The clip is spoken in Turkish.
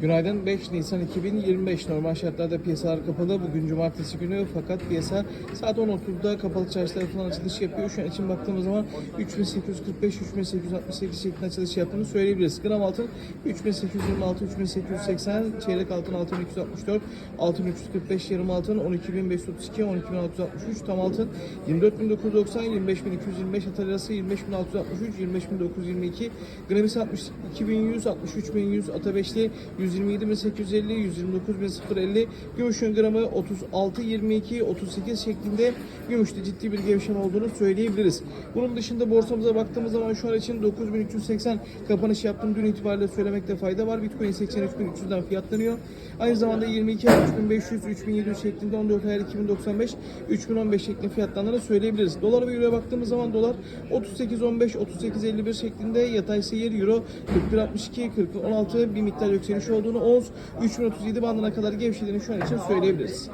Günaydın 5 Nisan 2025 normal şartlarda piyasalar kapalı. Bugün cumartesi günü fakat piyasa saat 10.30'da kapalı çarşıda yapılan açılış yapıyor. Şu an için baktığımız zaman 3845 3868 şeklinde açılış yaptığını söyleyebiliriz. Gram altın 3826 3880 çeyrek altın 6264 6345 yarım altın 12532 12663 tam altın 24990 25225 Atal lirası 25663 25922 gram ise 60 2100 63100 Ata beşli 127.850, 129.050, gümüşün gramı 36.22, 38 şeklinde gümüşte ciddi bir gevşeme olduğunu söyleyebiliriz. Bunun dışında borsamıza baktığımız zaman şu an için 9380 kapanış yaptım dün itibariyle söylemekte fayda var. Bitcoin 83.300'den fiyatlanıyor. Aynı zamanda 22 3500, 3700 şeklinde 14 ayar 2095, 3015 şeklinde fiyatlandığını söyleyebiliriz. Dolar ve Euro'ya baktığımız zaman dolar 38.15, 38.51 şeklinde yatay seyir Euro 41.62, 40.16 bir miktar yükseliş olduğunu, ons 3037 bandına kadar gevşediğini şu an için söyleyebiliriz.